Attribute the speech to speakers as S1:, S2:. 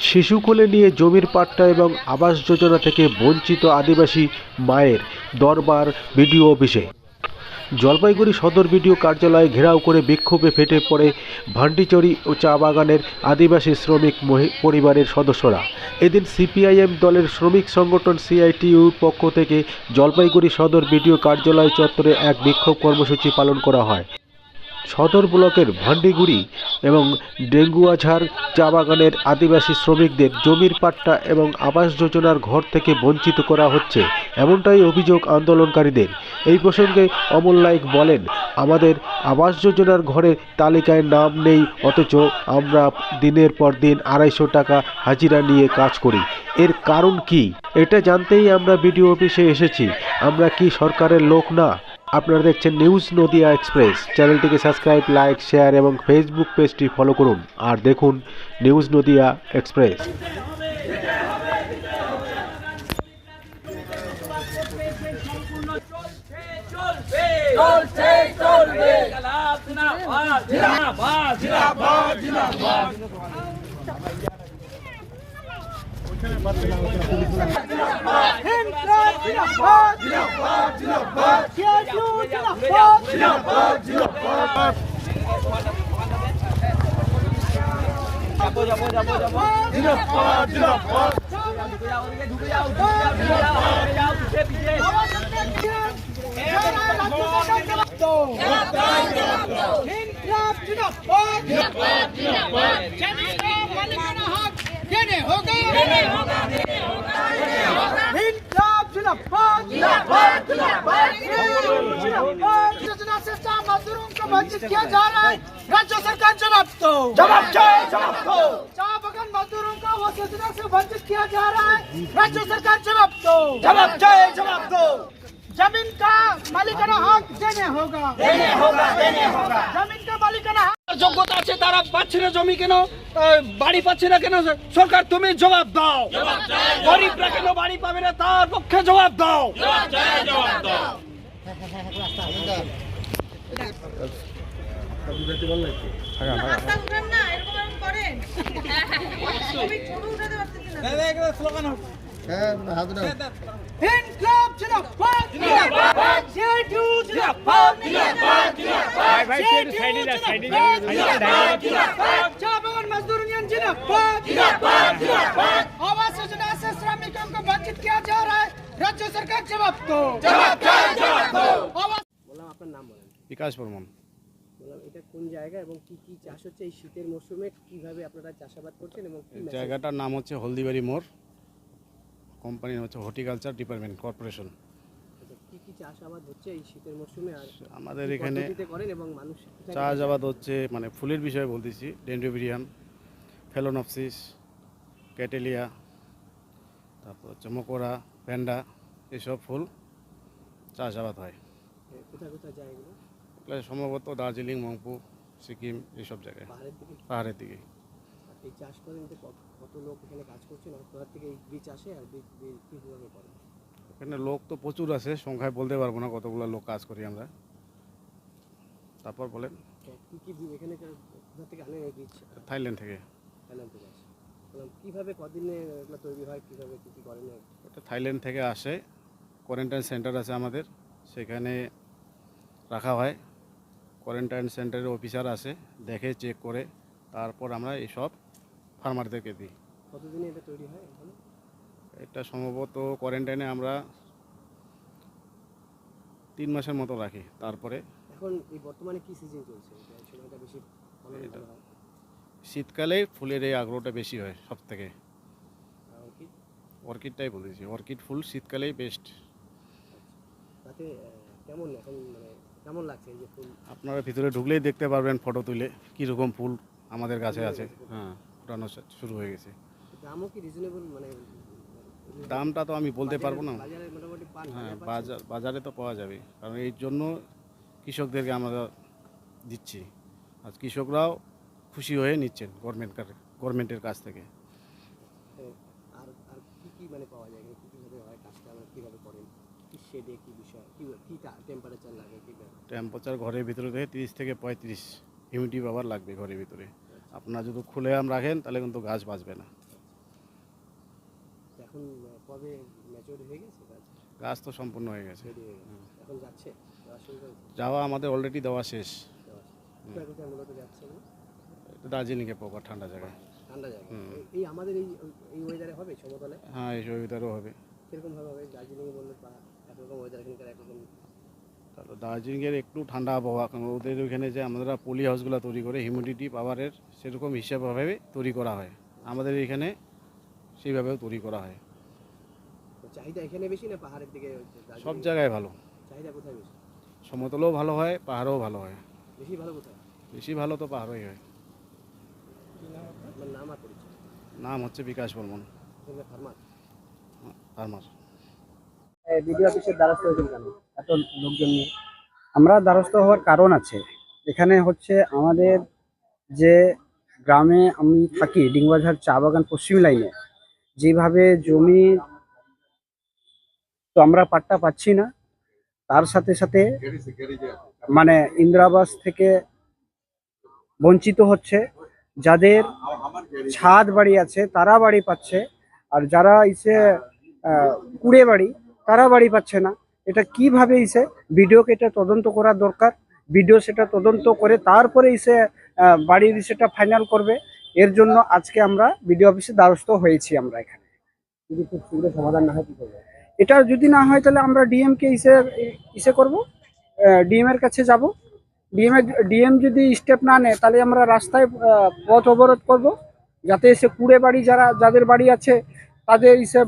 S1: শিশু কোলে নিয়ে জমির পাট্টা এবং আবাস যোজনা থেকে বঞ্চিত আদিবাসী মায়ের দরবার বিডিও অফিসে। জলপাইগুড়ি সদর বিডিও কার্যালয়ে ঘেরাও করে বিক্ষোভে ফেটে পড়ে ভান্ডিচড়ি ও চা বাগানের আদিবাসী শ্রমিক পরিবারের সদস্যরা। এদিন সিপিআইএম দলের শ্রমিক সংগঠন সিআইটিইউর পক্ষ থেকে জলপাইগুড়ি সদর বিডিও কার্যালয় চত্বরে এক বিক্ষোভ কর্মসূচি পালন করা হয়। সদর ব্লকের ভান্ডিগুড়ি এবং ডেঙ্গুয়াঝাড়, চা বাগানের আদিবাসী শ্রমিকদের জমির পাট্টা এবং আবাস যোজনার ঘর থেকে বঞ্চিত করা হচ্ছে, এমনটাই অভিযোগ আন্দোলনকারীদের। এই প্রসঙ্গে অমল নাইক বলেন, আমাদের আবাস যোজনার ঘরের তালিকায় নাম নেই, অথচ আমরা দিনের পর দিন আড়াইশো টাকা হাজিরা নিয়ে কাজ করি। এর কারণ কি? এটা জানতেই আমরা বিডিও অফিসে এসেছি। আমরা কি সরকারের লোক না? আপনারা দেখছেন নিউজ নদিয়া এক্সপ্রেস চ্যানেলটিকে সাবস্ক্রাইব লাইক শেয়ার এবং ফেসবুক পেজটি ফলো করুন আর দেখুন নিউজ নদিয়া এক্সপ্রেস
S2: জিন্দাবাদ জিন্দাবাদ জিন্দাবাদ
S3: किया जा रहा है राज्य सरकार जवाब दो
S2: জবাব চাই জবাব দো
S3: चाह बगान मजदूरों का वो योजना से वंचित किया जा रहा है राज्य सरकार जवाब दो
S2: জবাব চাই জবাব দো
S3: जमीन का मालिकाना हक देने होगा
S2: দেনে হোগা দেনে হোগা
S3: जमीन का मालिकाना हक
S4: যোগ্যতা আছে তারা পাচ্ছে না জমি কেন আহ, বাড়ি পাচ্ছে না কেন সরকার তুমি জবাব দাও গরিবরা কেন বাড়ি পাবে না তার পক্ষে জবাব দাও
S5: রাস্তা উঠান
S3: मजदूर यूनियन जिंदाबाद जिंदाबाद जिंदाबाद आवास योजना से श्रमिकों को वंचित किया जा रहा है राज्य सरकार जवाब दो जवाब जवाब दो आवास
S6: বললাম আপনার নাম বলেন
S7: বিকাশ বর্মন
S6: বললাম এটা কোন জায়গা এবং কি কি চাষ হচ্ছে এই শীতের মরশুমে? কীভাবে আপনারা চাষাবাদ করছেন এবং
S7: জায়গাটার নাম হচ্ছে হলদিবাড়ি মোড়। কোম্পানির হচ্ছে হর্টিকালচার ডিপার্টমেন্ট কর্পোরেশন।
S6: আচ্ছা, কি কি চাষাবাদ হচ্ছে এই শীতের মরশুমে আর
S7: আমাদের এখানে
S6: করেন এবং মানুষ
S7: চাষাবাদ হচ্ছে মানে ফুলের বিষয়ে বলতেছি ডেন্ড্রোবিরিয়াম ফেলোনপসিস ক্যাটেলিয়া তারপর হচ্ছে মকোরা প্যান্ডা এসব ফুল চাষাবাদ হয়।
S6: কোথায় কোথায় যায় এগুলো?
S7: এগুলো সম্ভবত দার্জিলিং মংপু সিকিম এইসব জায়গায়।
S6: পাহাড়ের দিকে? এই চাষ করেন কত- লোক এখানে কাজ করছেন আর থেকে বীজ আসে আর বীজ কীভাবে করেন
S7: এখানে লোক তো প্রচুর আছে সংখ্যায় বলতে পারব না কতগুলো লোক কাজ করি আমরা। তারপর বলেন।
S6: কি কি এখানে কা- কোথা থেকে আনেন এই বীজ?
S7: থাইল্যান্ড থেকে।
S6: থাইল্যান্ড থেকে আসে। কীভাবে কদিনে এগুলো তৈরি হয়? কীভাবে কী কী করেন
S7: এটা থাইল্যান্ড থেকে আসে। কোয়ারেন্টাইন সেন্টার আছে আমাদের। সেখানে রাখা হয়। কোয়ারেন্টাইন সেন্টারের অফিসার আছে দেখে চেক করে তারপর আমরা এইসব ফার্মারদেরকে দিই।
S6: কতদিনে এটা তৈরি হয়
S7: এটা সম্ভবত কোয়ারেন্টাইনে আমরা তিন মাসের মতো রাখি তারপরে
S6: এখন এই বর্তমানে কি সিজন চলছে? এটা বেশি
S7: শীতকালে ফুলের এই আগ্রহটা বেশি হয় সব থেকে অর্কিডটাই বলেছি অর্কিড ফুল শীতকালেই বেস্ট
S6: তাতে কেমন এখন মানে কেমন লাগছে এই যে ফুল?
S7: আপনারা ভিতরে ঢুকলেই দেখতে পারবেন ফটো তুলে কীরকম ফুল আমাদের কাছে আছে। হ্যাঁ ফুটানো শুরু হয়ে গেছে।
S6: দামও কি রিজনেবল মানে
S7: দামটা তো আমি বলতে পারব না। হ্যাঁ
S6: বাজার
S7: বাজারে তো পাওয়া যাবে। কারণ এই জন্য কৃষকদেরকে আমরা দিচ্ছি। আর কৃষকরাও খুশি হয়ে নিচ্ছেন গভর্নমেন্ট গভর্নমেন্টের কাছ থেকে।
S6: আর আর কি কি মানে পাওয়া যায় এখানে কি কীভাবে হয় কাজটা আমরা কীভাবে করেন শেডে কি বিষয়? কি কি টেম্পারেচার লাগে কি
S7: টেম্পারেচার ঘরের ভিতরে থেকে তিরিশ থেকে পঁয়ত্রিশ হিউমিডিটি পাওয়ার লাগবে ঘরের ভিতরে। আপনার যদি খুলে আম রাখেন তাহলে কিন্তু গাছ বাঁচবে না।
S6: এখন কবে ম্যাচিওর হয়ে গেছে গাছ?
S7: গাছ তো সম্পূর্ণ হয়ে গেছে।
S6: এখন যাচ্ছে? যাওয়া
S7: আমাদের অলরেডি দেওয়া শেষ। দার্জিলিংয়ে পোকা ঠান্ডা জায়গায়।
S6: ঠান্ডা জায়গা এই- আমাদের এই এই ওয়েদারে হবে সমতলে?
S7: হ্যাঁ এই সুবিধারও হবে।
S6: কীরকম ভাবে হবে? দার্জিলিং বললে বা ওয়েদার এখানকার
S7: দার্জিলিংয়ের একটু ঠান্ডা আবহাওয়া কারণ ওদের ওইখানে যে আমরা পলি হাউসগুলো তৈরি করে হিউমিডিটি পাওয়ারের সেরকম হিসাবভাবে তৈরি করা হয়। আমাদের এখানে সেইভাবেও তৈরি করা হয়।
S6: চাহিদা এখানে বেশি না পাহাড়ের দিকে
S7: সব জায়গায় ভালো।
S6: চাহিদা কোথায় বেশি?
S7: সমতলেও ভালো হয় পাহাড়েও ভালো হয়।
S6: বেশি ভালো কোথায়?
S7: বেশি ভালো তো পাহাড়ই হয়।
S6: নাম
S7: নাম হচ্ছে Bikash Barman.
S6: Farmer?
S7: Farmer.
S6: BDO অফিসের দ্বারস্থ হয়েছিল কেন? এত লোকজন নিয়ে।
S8: আমরা দ্বারস্থ হওয়ার কারণ আছে। এখানে হচ্ছে আমাদের যে গ্রামে আমি থাকি ডিঙ্গবাঝার চা বাগান পশ্চিম লাইনে, যেভাবে জমি তো আমরা পাট্টা পাচ্ছি না, তার সাথে সাথে মানে ইন্দিরাবাস থেকে বঞ্চিত হচ্ছে। যাদের ছাদ বাড়ি আছে, তারা বাড়ি পাচ্ছে। আর যারা ইসে কুড়ে বাড়ি তারা বাড়ি পাচ্ছে না? এটা কীভাবে এসে ভিডিওকে এটা তদন্ত করা দরকার? ভিডিও সেটা তদন্ত করে তারপরে এসে আহ, বাড়ির সেটা ফাইনাল করবে। এর জন্য আজকে আমরা ভিডিও অফিসে দ্বারস্থ হয়েছি আমরা এখানে।
S6: যদি খুব শীঘ্র সমাধান না হয় কি করবে?
S8: এটা যদি না হয় তাহলে আমরা ডিএম কে ইসে ইসে করব। ডিএম এর কাছে যাব। ডিএম এর ডিএম যদি স্টেপ না নেয় তাহলে আমরা রাস্তায় পথ অবরোধ করব। যাতে এসে কুড়ে বাড়ি যারা যাদের বাড়ি আছে তাদের হিসেব